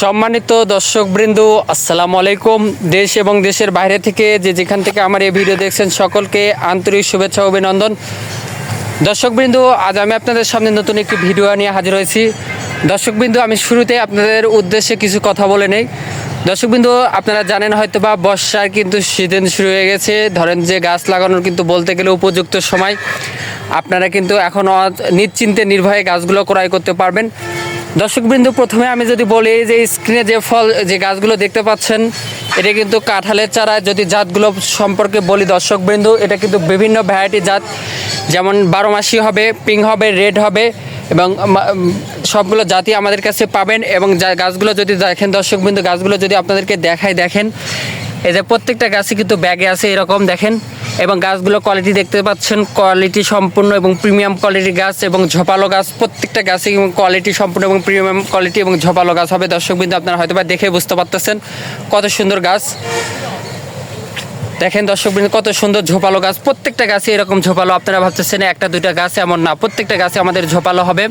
সম্মানিত দর্শকবৃন্দ, আসসালামু আলাইকুম। দেশ এবং দেশের বাইরে থেকে যে যেখান থেকে আমার এই ভিডিও দেখছেন সকলকে আন্তরিক শুভেচ্ছা অভিনন্দন। দর্শকবৃন্দ, আজ আমি আপনাদের সামনে নতুন একটি ভিডিও নিয়ে হাজির হয়েছি। দর্শকবৃন্দ, আমি শুরুতে আপনাদের উদ্দেশ্যে কিছু কথা বলে নেই। দর্শকবৃন্দ, আপনারা জানেন হয়তো বা বর্ষার কিন্তু সিজন শুরু হয়ে গেছে। ধরেন যে গাছ লাগানোর কিন্তু বলতে গেলে উপযুক্ত সময়। আপনারা কিন্তু এখন নিশ্চিন্তে নির্ভয়ে গাছগুলো ক্রয় করতে পারবেন। দর্শকবৃন্দ, প্রথমে আমি যদি বলি যে স্ক্রিনে যে ফল, যে গাছগুলো দেখতে পাচ্ছেন, এটা কিন্তু কাঁঠালের চারা। যদি জাতগুলো সম্পর্কে বলি দর্শকবৃন্দ, এটা কিন্তু বিভিন্ন ভ্যারাইটি জাত। যেমন বারো মাসি হবে পিঙ্ক হবে রেড হবে এবং সবগুলো জাতি আমাদের কাছে পাবেন এবং গাছগুলো যদি দেখেন দর্শকবৃন্দ, গাছগুলো যদি আপনাদেরকে দেখায় দেখেন যে প্রত্যেকটা গাছই কিন্তু ব্যাগে আছে এরকম দেখেন। এবং গাছগুলো কোয়ালিটি দেখতে পাচ্ছেন। কোয়ালিটি সম্পূর্ণ এবং প্রিমিয়াম কোয়ালিটির গাছ এবং ঝোপালো গাছ। প্রত্যেকটা গাছই কোয়ালিটি সম্পূর্ণ এবং প্রিমিয়াম কোয়ালিটি এবং ঝোপালো গাছ হবে। দর্শকবৃন্দ, আপনারা হয়তো বা দেখে বুঝতে পারতেছেন কত সুন্দর গাছ। দেখেন দর্শকবৃন্দ, কত সুন্দর ঝোপালো গাছ। প্রত্যেকটা গাছে এরকম ঝোপালো, আপনারা ভাবতেছেন একটা, দুইটা গাছ এমন না। প্রত্যেকটা গাছে আমাদের ঝোপালো হবে।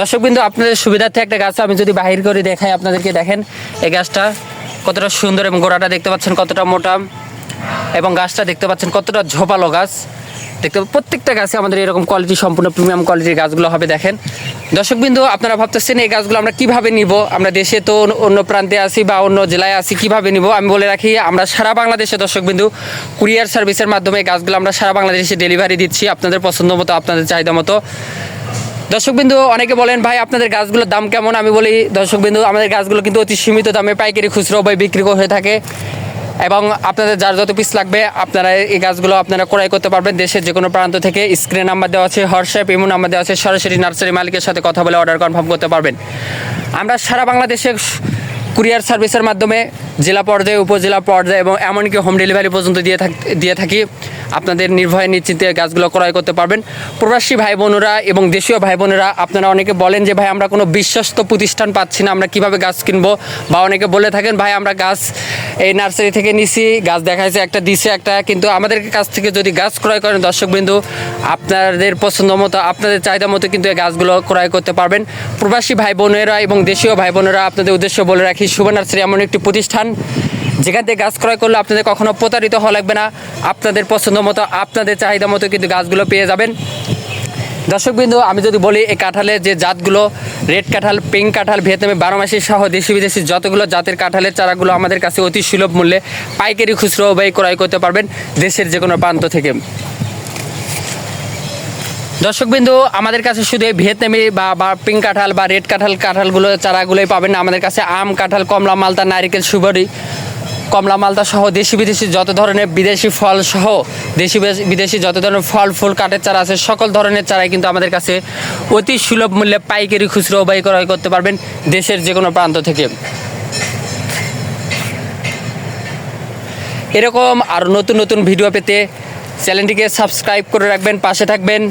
দর্শকবৃন্দ, আপনাদের সুবিধার্থে একটা গাছ আমি যদি বাহির করে দেখাই আপনাদেরকে, দেখেন এই গাছটা কতটা সুন্দর এবং গোড়াটা দেখতে পাচ্ছেন কতটা মোটা। এবং গাছটা দেখতে পাচ্ছেন কতটা ঝোপালো গাছ। দেখতে প্রত্যেকটা গাছে আমাদের এরকম কোয়ালিটি সম্পূর্ণ প্রিমিয়াম কোয়ালিটির গাছগুলো হবে, দেখেন। দর্শকবিন্দু, আপনারা ভাবতেছেন এই গাছগুলো আমরা কীভাবে নিব? আমরা দেশে তো অন্য- প্রান্তে আসি বা অন্য জেলায় আসি কীভাবে নিব? আমি বলে রাখি, আমরা সারা বাংলাদেশে দর্শকবিন্দু, কুরিয়ার সার্ভিসের মাধ্যমে এই গাছগুলো আমরা সারা বাংলাদেশে ডেলিভারি দিচ্ছি, আপনাদের পছন্দ মতো, আপনাদের চাহিদা মতো। দর্শকবিন্দু, অনেকে বলেন, ভাই, আপনাদের গাছগুলোর দাম কেমন? আমি বলি, দর্শকবিন্দু, আমাদের গাছগুলো কিন্তু অতি সীমিত দামে পাইকারি খুচরো বা বিক্রি হয়ে থাকে। এবং আপনাদের যার যত পিস লাগবে, আপনারা এই গাছগুলো আপনারা ক্রয় করতে পারবেন। দেশের যে কোনো প্রান্ত থেকে স্ক্রিন নাম্বার দেওয়া আছে হোয়াটসঅ্যাপ ইমো নাম্বার দেওয়া আছে, সরাসরি নার্সারি মালিকের সাথে কথা বলে অর্ডার কনফার্ম করতে পারবেন। আমরা সারা বাংলাদেশে কুরিয়ার সার্ভিসের মাধ্যমে জেলা পর্যায়ে, উপজেলা পর্যায়ে এবং এমনকি হোম ডেলিভারি পর্যন্ত দিয়ে থাক, দিয়ে থাকি। আপনাদের নির্ভয়ে নিশ্চিন্তে গাছগুলো ক্রয় করতে পারবেন। প্রবাসী ভাই বোনেরা এবং দেশীয় ভাই বোনেরা আপনারা অনেকে বলেন যে, ভাই, আমরা কোনো বিশ্বস্ত প্রতিষ্ঠান পাচ্ছি না, আমরা কীভাবে গাছ কিনবো? বা অনেকে বলে থাকেন, ভাই, আমরা গাছ এই নার্সারি থেকে নিছি, গাছ দেখাইছে, একটা দিছে, একটা। কিন্তু আমাদের কাছ থেকে যদি গাছ ক্রয় করেন, দর্শকবিন্দু, আপনাদের পছন্দ মতো, আপনাদের চাহিদা মতো কিন্তু এই গাছগুলো ক্রয় করতে পারবেন। প্রবাসী ভাই বোনেরা এবং দেশীয় ভাই বোনেরা আপনাদের উদ্দেশ্য বলে রাখি শুভ নার্সারি এমন একটি প্রতিষ্ঠান যেখান থেকে গাছ ক্রয় করলে আপনাদের কখনো প্রতারিত হওয়া লাগবে না। আপনাদের পছন্দ মতো, আপনাদের চাহিদা মতো কিন্তু গাছগুলো পেয়ে যাবেন। দর্শকবিন্দু, আমি যদি বলি, এই কাঁঠালের যে জাতগুলো, রেড কাঁঠাল, পিঙ্ক কাঁঠাল, ভিয়েতনামি বারো মাসি সহ দেশি বিদেশি যতগুলো জাতের কাঁঠালের চারাগুলো আমাদের কাছে অতি সুলভ মূল্যে পাইকারি খুচরো ব্যয় ক্রয় করতে পারবেন দেশের যে কোনো প্রান্ত থেকে। দর্শকবিন্দু, আমাদের কাছে শুধু এই ভিয়েতনামি বা পিঙ্ক কাঁঠাল বা রেড কাঁঠাল, কাঁঠালগুলো চারাগুলোই পাবেন। না আমাদের কাছে আম, কাঁঠাল, কমলা মালতা নারিকেল সুবরি কমলা মালতা সহ দেশি বিদেশি যত ধরনের বিদেশি ফল সহ দেশি বিদেশি- যত ধরনের ফল, ফুল, কাঠের চারা আছে, সকল ধরনের চারাই কিন্তু আমাদের কাছে অতি সুলভ মূল্যে পাইকারি খুচরো ব্যয় ক্রয় করতে পারবেন দেশের যে কোনো প্রান্ত থেকে। এরকম আর নতুন নতুন ভিডিও পেতে চ্যানেলটিকে সাবস্ক্রাইব করে রাখবেন, পাশে থাকবেন।